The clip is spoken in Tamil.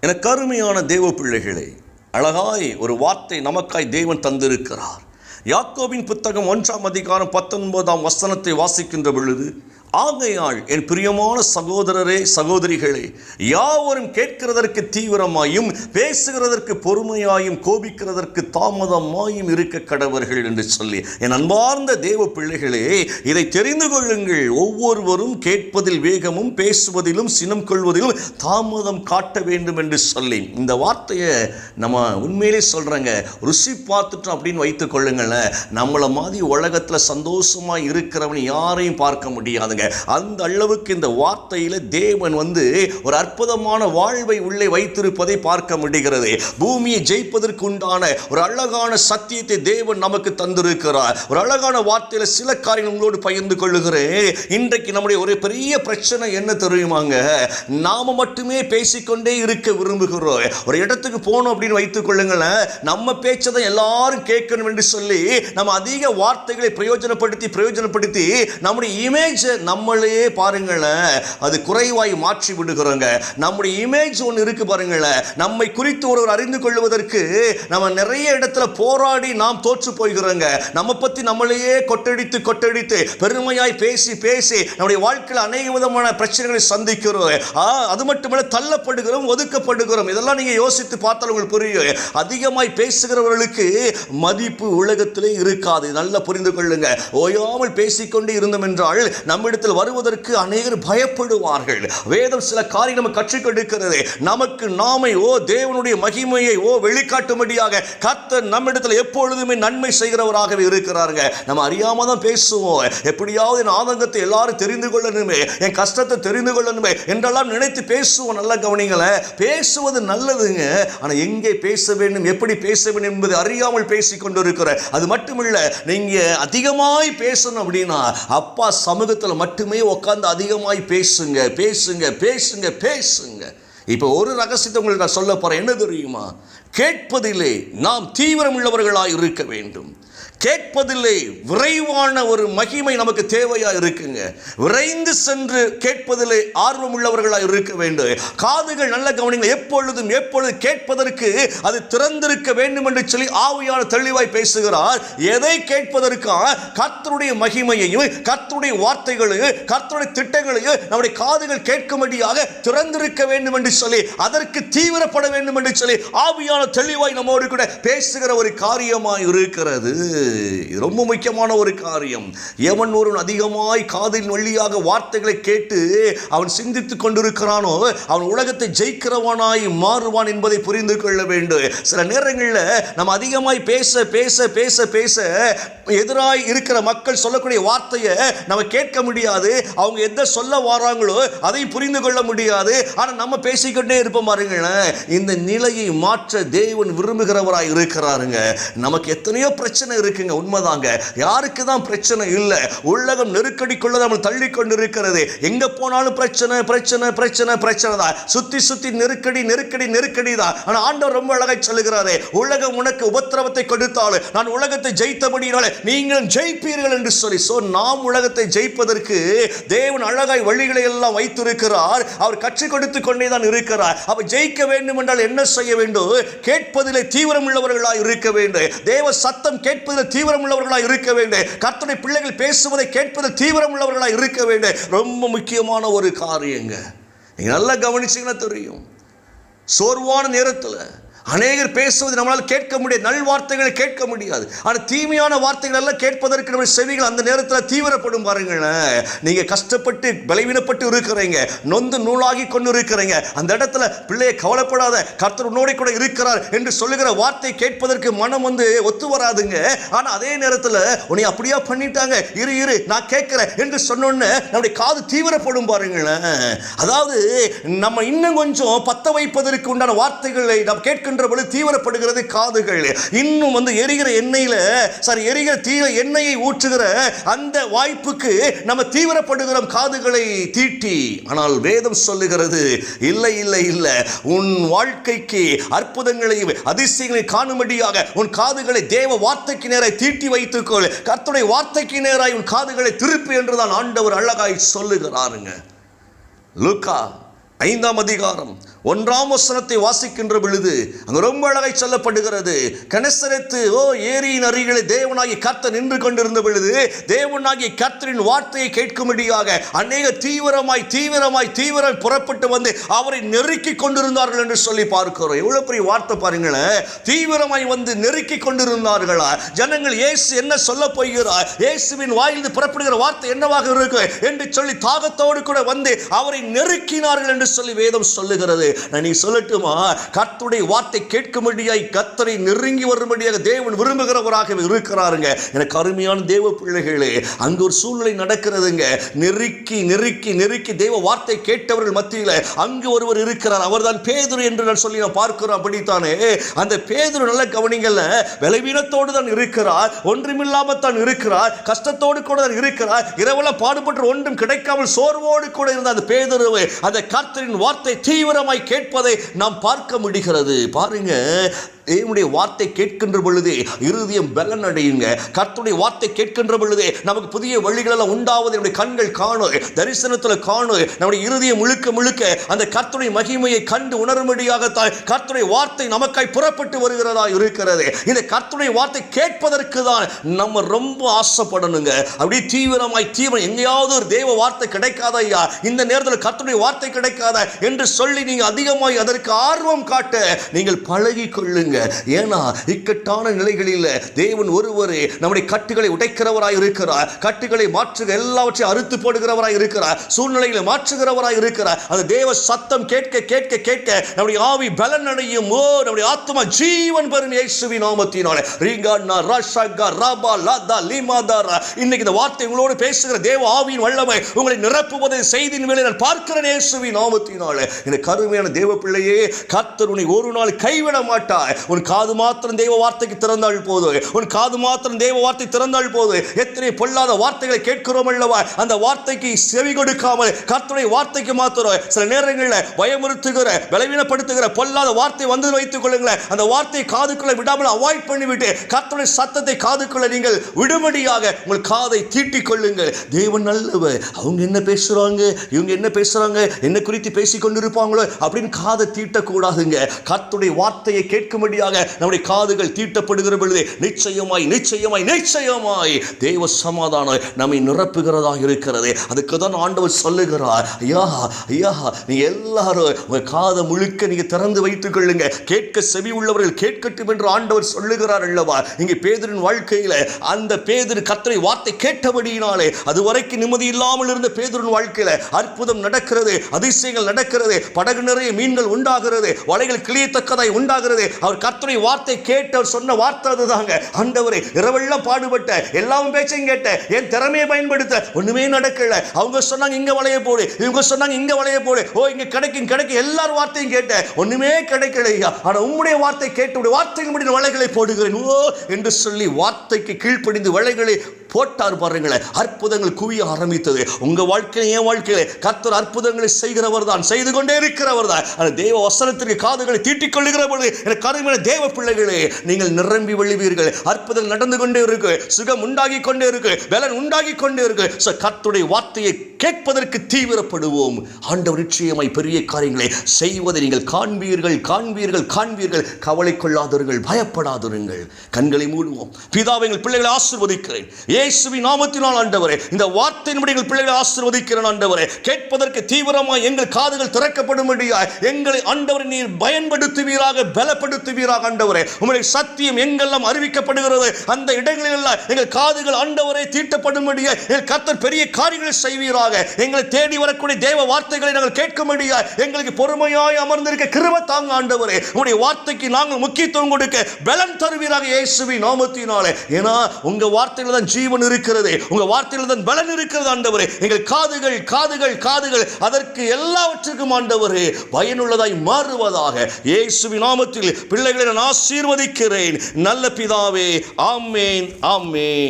என கருமையான தேவ பிள்ளைகளே அழகாய் ஒரு வார்த்தை நமக்காய் தேவன் தந்திருக்கிறார். யாக்கோவின் புத்தகம் ஒன்றாம் அதிகாரம் பத்தொன்பதாம் வசனத்தை வாசிக்கின்ற பொழுது ஆகையால் என் பிரியமான சகோதரரே சகோதரிகளே யாவரும் கேட்கிறதற்கு தீவிரமாயும் பேசுகிறதற்கு பொறுமையாயும் கோபிக்கிறதற்கு தாமதமாயும் இருக்க கடவர்கள் என்று சொல்லி என் அன்பார்ந்த தேவ பிள்ளைகளே இதை தெரிந்து கொள்ளுங்கள். ஒவ்வொருவரும் கேட்பதில் வேகமும் பேசுவதிலும் சினம் கொள்வதிலும் தாமதம் காட்ட வேண்டும் என்று சொல்லி இந்த வார்த்தையை நம்ம உண்மையிலே சொல்கிறேங்க ருசி பார்த்துட்டோம் அப்படின்னு வைத்துக் கொள்ளுங்களேன். நம்மளை மாதிரி உலகத்தில் சந்தோஷமாக இருக்கிறவன் யாரையும் பார்க்க முடியாதுங்க. அந்த அளவுக்கு இந்த வார்த்தையில் தேவன் வந்து ஒரு அற்புதமான வாழ்வை உள்ளே வைத்திருப்பதை பார்க்க முடிகிறது. பூமியை ஜெயிப்பதற்கு உண்டான ஒரு அழகான சத்தியத்தை தேவன் நமக்கு தந்திருக்கிறார். ஒரு அழகான வார்த்தையில் சில காரியங்கள் உங்களோடு பகிர்ந்து கொள்ளுகிறேன். இன்றைக்கு நம்முடைய ஒரு பெரிய பிரச்சனை என்ன தெரியுமாங்க? நாம மட்டுமே பேசிக்கொண்டே இருக்க விரும்புகிறோம். ஒரு இடத்துக்கு போகணும் அப்படின்னு வைத்துக் கொள்ளுங்களேன். நம்ம பேச்சை தான் எல்லாரும் கேட்கணும் என்று சொல்லி நம்ம அதிக வார்த்தைகளை பிரயோஜனப்படுத்தி பிரயோஜனப்படுத்தி நம்முடைய இமேஜை நம்மளையே பாருங்களேன் அது குறைவாய் மாற்றி விடுகிறோங்க. நம்முடைய இமேஜ் ஒன்று இருக்கு பாருங்களேன் நம்மை குறித்து ஒருவர் அறிந்து கொள்வதற்கு நம்ம நிறைய இடத்துல போராடி நாம் தோற்று போய்கிறோங்க. நம்ம பத்தி நம்மளையே கொட்டடித்து கொட்டடித்து பெருமையாய் பேசி பேசி நம்முடைய வாழ்க்கையில் அநேக விதமான பிரச்சனைகளை சந்திக்கிறோம். அது மட்டுமல்ல தள்ளப்படுகிறோம் ஒதுக்கப்படுகிறோம். இதெல்லாம் நீங்க யோசித்து பார்த்தால் உங்களுக்கு புரியும். அதிகமாய் பேசுகிறவர்களுக்கு மதிப்பு உலகத்திலே இருக்காது. நல்லா புரிந்து கொள்ளுங்க. ஓயாமல் பேசிக்கொண்டே இருந்தோம் என்றால் நம்மிடம் நம்மிடத்தில் வருவதற்கு அநேகர் பயப்படுவார்கள். வேதம் சில காரியம் நம்ம நமக்கு நாமை ஓ தேவனுடைய மகிமையை ஓ வெளிக்காட்டும்படியாக கர்த்தர் நம்மிடத்தில் எப்பொழுதுமே நன்மை செய்கிறவராகவே இருக்கிறாருங்க. நம்ம அறியாமல் தான் பேசுவோம். எப்படியாவது என் ஆதங்கத்தை எல்லாரும் தெரிந்து கொள்ளணுமே என் கஷ்டத்தை தெரிந்து கொள்ளணுமே என்றெல்லாம் நினைத்து பேசுவோம். நல்லா கவனிங்களேன். பேசுவது நல்லதுங்க. ஆனா எங்கே பேச வேண்டும் எப்படி பேச வேண்டும் என்பது அறியாமல் பேசிக்கொண்டிருக்கிற அது மட்டுமில்ல நீங்க அதிகமாய் பேசணும் அப்படின்னா அப்பா சமூகத்தில் மட்டும் மட்டுமே உட்கார்ந்து அதிகமாய் பேசுங்க பேசுங்க பேசுங்க பேசுங்க. இப்போ ஒரு ரகசியத்தை உங்களுக்கு நான் சொல்ல போறேன். என்ன தெரியுமா? கேட்பதிலே நாம் தீவிரம் உள்ளவர்களாய் இருக்க வேண்டும். கேட்பதிலே விரைவான ஒரு மகிமை நமக்கு தேவையாக இருக்குங்க. விரைந்து சென்று கேட்பதிலே ஆர்வம் உள்ளவர்களாக இருக்க வேண்டும். காதுகள் நல்ல கவனிங்க எப்பொழுதும் எப்பொழுது கேட்பதற்கு அது திறந்திருக்க வேண்டும் என்று சொல்லி ஆவியான தெளிவாய் பேசுகிறார். எதை கேட்பதற்கா? கர்த்தருடைய மகிமையையும் கர்த்தருடைய வார்த்தைகளையும் கர்த்தருடைய திட்டங்களையும் நம்முடைய காதுகள் கேட்கும்படியாக திறந்திருக்க வேண்டும் என்று சொல்லி அதற்கு தீவிரப்பட வேண்டும் என்று சொல்லி ஆவியான தெளிவாய் நம்மோடு கூட பேசுகிற ஒரு காரியமாக இருக்கிறது. இது ரொம்ப முக்கியமான ஒரு காரியம். எவன் ஒருவன் அதிகமாய் காதின் வழியாக வார்த்தைகளை கேட்டு அவன் சிந்தித்து கொண்டிருக்கிறானோ அவன் உலகத்தை ஜெயிக்கிறவனாய் மாறுவான் என்பதை புரிந்து கொள்ள வேண்டும். சில நேரங்களில் நம்ம அதிகமாய் பேச பேச பேச பேச எதிராய் இருக்கிற மக்கள் சொல்லக்கூடிய வார்த்தையை நம்ம கேட்க முடியாது. அவங்க எதை சொல்ல வராங்களோ அதை புரிந்து கொள்ள முடியாது. ஆனால் நம்ம பேசிக்கொண்டே இருப்போம் பாருங்களேன். இந்த நிலையை மாற்ற தேவன் விரும்புகிறவராக இருக்கிறாருங்க. நமக்கு எத்தனையோ பிரச்சனை இருக்குங்க. உண்மைதாங்க. யாருக்கு தான் பிரச்சனை இல்லை. உலகம் நெருக்கடிக்குள்ள நம்ம தள்ளி கொண்டு இருக்கிறது எங்கே போனாலும் பிரச்சனை பிரச்சனை பிரச்சனை பிரச்சனை தான். சுற்றி சுற்றி நெருக்கடி நெருக்கடி நெருக்கடி தான். ஆனால் ஆண்டவர் ரொம்ப அழகாய் சொல்லுகிறாரே உலகம் உனக்கு உபத்திரவத்தை கொடுத்தாலும் நான் உலகத்தை ஜெயித்தபடினாலே நீங்களும் ஜெயிப்பீர்கள் என்று சொல்லி சோ நாம் உலகத்தை ஜெயிப்பதற்கு தேவன் அழகாய் வழிகளை எல்லாம் வைத்திருக்கிறார். அவர் கற்றுக் கொடுத்து கொண்டே தான் இருக்கிறார். அவர் ஜெயிக்க வேண்டும் என்றால் என்ன செய்ய வேண்டும்? கேட்பதிலே தீவிரம் உள்ளவர்களாக இருக்க வேண்டும். தேவ சத்தம் கேட்பதில் தீவிரம் உள்ளவர்களாக இருக்க வேண்டும். கர்த்தனை பிள்ளைகள் பேசுவதை கேட்பதில் தீவிரம் உள்ளவர்களாக இருக்க வேண்டும். ரொம்ப முக்கியமான ஒரு காரியங்க. நீங்க நல்லா கவனிச்சீங்கன்னா தெரியும். சோர்வான நேரத்தில் அநேகர் பேசுவது நம்மளால் கேட்க முடியாது. நல்வார்த்தைகளை கேட்க முடியாது. ஆனால் தீமையான வார்த்தைகள் எல்லாம் கேட்பதற்கு நம்ம செவிகள் அந்த நேரத்தில் தீவிரப்படும் பாருங்களேன். நீங்க கஷ்டப்பட்டு பலவீனப்பட்டு இருக்கிறீங்க. நொந்து நூலாகி கொண்டு இருக்கிறீங்க. அந்த இடத்துல பிள்ளையை கவலைப்படாத. கர்த்தர் உன்னோட கூட இருக்கிறார் என்று சொல்லுகிற வார்த்தை கேட்பதற்கு மனம் வந்து ஒத்து வராதுங்க. ஆனால் அதே நேரத்தில் உன்னை அப்படியா பண்ணிட்டாங்க. இரு இரு நான் கேட்குறேன் என்று சொன்னோன்னு நம்முடைய காது தீவிரப்படும் பாருங்களேன். அதாவது நம்ம இன்னும் கொஞ்சம் பத்த வைப்பதற்கு உண்டான வார்த்தைகளை நாம் கேட்கின்ற பொழுது தீவிரப்படுகிறது காதுகள். இன்னும் வந்து எரிகிற எண்ணெயில் சாரி எரிகிற தீவிர எண்ணெயை ஊற்றுகிற அந்த வாய்ப்புக்கு நம்ம தீவிரப்படுகிறோம் காதுகளை தீட்டி. ஆனால் வேதம் சொல்லுகிறது இல்லை இல்லை இல்லை உன் வாழ்க்கைக்கு அற்புதங்களையும் அதிசயங்களை காணும்படியாக உன் காதுகளை தேவ வார்த்தைக்கு நேராய் தீட்டி வைத்துக்கொள். கர்த்தருடைய வார்த்தைக்கு நேராய் உன் காதுகளை திருப்பி என்றுதான் ஆண்டவர் அழகாய் சொல்லுகிறாருங்க. லுக்கா ஐந்தாம் அதிகாரம் ஒன்றாம் வசனத்தை வாசிக்கின்ற பொழுது அங்கு ரொம்ப அழகாய் சொல்லப்படுகிறது. கனசரத்து ஓ ஏரியின் அருகிலே தேவனாகி கர்த்தர் நின்று கொண்டிருந்த பொழுது தேவனாகி கர்த்தரின் வார்த்தையை கேட்கும்படியாக அநேக தீவிரமாய் தீவிரமாய் தீவிரம் புறப்பட்டு வந்து அவரை நெருக்கி கொண்டிருந்தார்கள் என்று சொல்லி பார்க்கிறோம். எவ்வளோ பெரிய வார்த்தை பாருங்களேன். தீவிரமாய் வந்து நெருக்கி கொண்டிருந்தார்களா? ஜனங்கள் இயேசு என்ன சொல்ல போகிறார்? இயேசுவின் வாயிலிருந்து புறப்படுகிற வார்த்தை என்னவாக இருக்கு? என்று சொல்லி தாகத்தோடு கூட வந்து அவரை நெருக்கினார்கள் என்று சொல்லி வேதம் சொல்லுகிறது. நீ சொல்லட்டுமா? கத்துடைய வார்த்தை கேட்கும்படியாய் கத்தரை நெருங்கி வரும்படியாக தேவன் விரும்புகிறவராக இருக்கிறாருங்க. எனக்கு அருமையான தேவ பிள்ளைகளே அங்கு ஒரு சூழ்நிலை நடக்கிறதுங்க. நெருக்கி நெருக்கி நெருக்கி தேவ வார்த்தை கேட்டவர்கள் மத்தியில் அங்கு ஒருவர் இருக்கிறார். அவர்தான் பேதுரு என்று நான் சொல்லி நான் பார்க்கிறோம். அப்படித்தானே? அந்த பேதுரு நல்ல கவனிங்கள்ல விளைவீனத்தோடு தான் இருக்கிறார். ஒன்றுமில்லாமல் தான் இருக்கிறார். கஷ்டத்தோடு கூட தான் இருக்கிறார். இரவெல்லாம் பாடுபட்டு ஒன்றும் கிடைக்காமல் சோர்வோடு கூட இருந்த அந்த பேதுருவை அந்த கர்த்த கர்த்தரின் வார்த்தை தீவிரமாய் கேட்பதை நாம் பார்க்க முடிகிறது. பாருங்க தேவனுடைய வார்த்தை கேட்கின்ற பொழுது இருதயம் பலன் அடையுங்க கர்த்தருடைய வார்த்தை கேட்கின்ற பொழுது நமக்கு புதிய வழிகளெல்லாம் உண்டாவது நம்முடைய கண்கள் காணும் தரிசனத்தில் காணும் நம்முடைய இருதயம் முழுக்க முழுக்க அந்த கர்த்தருடைய மகிமையை கண்டு உணரும்படியாகத்தான் கர்த்தருடைய வார்த்தை நமக்காய் புறப்பட்டு வருகிறதா இருக்கிறது. இந்த கர்த்தருடைய வார்த்தை கேட்பதற்கு தான் நம்ம ரொம்ப ஆசைப்படணுங்க. அப்படியே தீவிரமாய் தீவிரம் எங்கேயாவது ஒரு தேவ வார்த்தை கிடைக்காத ஐயா? இந்த நேரத்தில் கர்த்தருடைய வார்த்தை கிடைக்காத? என்று சொல்லி நீங்கள் அதிகமாய் அதற்கு ஆர்வம் காட்ட நீங்கள் பழகி கொள்ளுங்க ஏன்னா இக்கட்டான நிலைகளில் தேவன் ஒருவரே நம்முடைய கட்டுகளை உடைக்கிறவராய் இருக்கிறார். கட்டுகளை மாற்றுக எல்லாவற்றையும் அறுத்து போடுகிறவராய் இருக்கிறார். சூழ்நிலைகளை மாற்றுகிறவராய் இருக்கிறார். அந்த தேவ சத்தம் கேட்க கேட்க கேட்க நம்முடைய ஆவி பலன் அடையும் ஓ நம்முடைய ஆத்மா ஜீவன் பெறும் இயேசுவி நாமத்தினால. ரீகானா ரஷகா ராபா லதா லீமாதாரா இன்னைக்கு இந்த வார்த்தை உங்களோடு பேசுகிற தேவ ஆவியின் வல்லமை உங்களை நிரப்புவதை செய்தியின் மேலே நான் பார்க்கிறேன் இயேசுவி நாமத்தினால. இந்த கருமையான தேவ பிள்ளையே கத்தர் உன்னை ஒரு நாள் கைவிட மாட்டார். உன் காது மாத்திரம் தேவ வார்த்தைக்கு திறந்தால் போது. உன் காது மாத்திரம் தேவ வார்த்தை திறந்தால் போது. எத்தனை பொல்லாத வார்த்தைகளை கேட்கிறோம் அல்லவா? அந்த வார்த்தைக்கு செவி கொடுக்காமல் கர்த்தருடைய வார்த்தைக்கு மாத்திரம். சில நேரங்களில் பயமுறுத்துகிற பலவீனப்படுத்துகிற பொல்லாத வார்த்தை வந்து வைத்துக் கொள்ளுங்களேன். அந்த வார்த்தையை காதுக்குள்ள விடாமல் அவாய்ட் பண்ணிவிட்டு கர்த்தருடைய சத்தத்தை காதுக்குள்ள நீங்கள் விடுமடியாக உங்கள் காதை தீட்டிக் கொள்ளுங்கள். தேவன் நல்லவர். அவங்க என்ன பேசுகிறாங்க இவங்க என்ன பேசுகிறாங்க என்ன குறித்து பேசிக் கொண்டிருப்பாங்களோ அப்படின்னு காதை தீட்டக்கூடாதுங்க. கர்த்தருடைய வார்த்தையை கேட்கும்படி கேட்கும்படியாக நம்முடைய காதுகள் தீட்டப்படுகிற பொழுது நிச்சயமாய் நிச்சயமாய் நிச்சயமாய் தேவ சமாதானம் நம்மை நிரப்புகிறதாக இருக்கிறது. அதுக்கு தான் ஆண்டவர் சொல்லுகிறார் ஐயா ஐயா நீ எல்லாரும் உங்கள் காதை முழுக்க நீங்கள் திறந்து வைத்துக் கொள்ளுங்க. கேட்க செவி உள்ளவர்கள் கேட்கட்டும் என்று ஆண்டவர் சொல்லுகிறார் அல்லவா? இங்கே பேதரின் வாழ்க்கையில் அந்த பேதர் கத்தரை வார்த்தை கேட்டபடியினாலே அதுவரைக்கும் நிம்மதி இல்லாமல் இருந்த பேதரின் வாழ்க்கையில் அற்புதம் நடக்கிறது அதிசயங்கள் நடக்கிறது படகு நிறைய மீன்கள் உண்டாகிறது வலைகள் கிளியத்தக்கதாய் உண்டாகிறது. அவர் கர்த்தரை வார்த்தை கேட்டவர் சொன்ன வார்த்தை அதுதாங்க. ஆண்டவரே இரவெல்லாம் பாடுபட்ட எல்லாம் பேச்சையும் கேட்ட என் திறமையை பயன்படுத்த ஒன்றுமே நடக்கல. அவங்க சொன்னாங்க இங்கே வளைய போடு. இவங்க சொன்னாங்க இங்கே வளைய போடு. ஓ இங்கே கிடைக்கும் கிடைக்கும். எல்லார் வார்த்தையும் கேட்ட ஒன்றுமே கிடைக்கலையா ஆனால் உம்முடைய வார்த்தை கேட்டு உடைய வார்த்தையின் முடிந்த வலைகளை போடுகிறேன். ஓ என்று சொல்லி வார்த்தைக்கு கீழ்ப்படிந்து வலைகளை போட்டார் பாருங்களேன் அற்புதங்கள் குவிய ஆரம்பித்தது. உங்க வாழ்க்கையில என் வாழ்க்கையில கத்தர் அற்புதங்களை செய்கிறவர் தான். செய்து கொண்டே இருக்கிறவர் தான். அந்த தேவ வசனத்திற்கு காதுகளை தீட்டிக் கொள்ளுகிற பொழுது எனக்கு கருமையான தேவ பிள்ளைகளே நீங்கள் நிரம்பி வழிவீர்கள். அற்புதம் நடந்து கொண்டே இருக்கு. சுகம் உண்டாகி கொண்டே இருக்கு. பலன் உண்டாகி கொண்டே இருக்கு. So, கத்துடைய வார்த்தையை கேட்பதற்கு தீவிரப்படுவோம். ஆண்டவர் நிச்சயமாய் பெரிய காரியங்களை செய்வதை நீங்கள் காண்பீர்கள் காண்பீர்கள் காண்பீர்கள். கவலை கொள்ளாதவர்கள் பயப்படாதவர்கள். கண்களை மூடுவோம். பிதாவை எங்கள் பிள்ளைகளை ஆசிர்வதிக்கிறேன். இயேசுவின் நாமத்தினால் ஆண்டவரே இந்த வார்த்தையின்படி எங்கள் பிள்ளைகளை ஆசிர்வதிக்கிறேன் ஆண்டவரே. கேட்பதற்கு தீவிரமாக எங்கள் காதுகள் திறக்கப்படும்படியாய் எங்களை ஆண்டவரை நீர் பயன்படுத்துவீராக பலப்படுத்துவீராக ஆண்டவரே. உங்களுடைய சத்தியம் எங்கெல்லாம் அறிவிக்கப்படுகிறது? அந்த இடங்களிலெல்லாம் எங்கள் காதுகள் ஆண்டவரை தீட்டப்படும்படியாய் எங்கள் கத்தர் பெரிய காரியங்களை செய்வீராக. எங்களை தேடி வரக்கூடிய தேவ வார்த்தைகளை நாங்கள் கேட்கும்படியாய் எங்களுக்கு பொறுமையாய் அமர்ந்திருக்க கிருப தாங்க ஆண்டவரே. உங்களுடைய வார்த்தைக்கு நாங்கள் முக்கியத்துவம் கொடுக்க பலன் தருவீராக இயேசுவி நாமத்தினாலே. ஏன்னா உங்க வார்த்தையில் தான் ஜீவன் இருக்கிறது. உங்க வார்த்தையில தான் பலன் இருக்கிறது ஆண்டவரே. எங்கள் காதுகள் காதுகள் காதுகள் அதற்கு எல்லாவற்றுக்கும் ஆண்டவரே பயனுள்ளதாய் மாறுவதாக. இயேசுவி நாமத்தில் பிள்ளைகளை நான் ஆசீர்வதிக்கிறேன். நல்ல பிதாவே ஆமேன் ஆமேன்.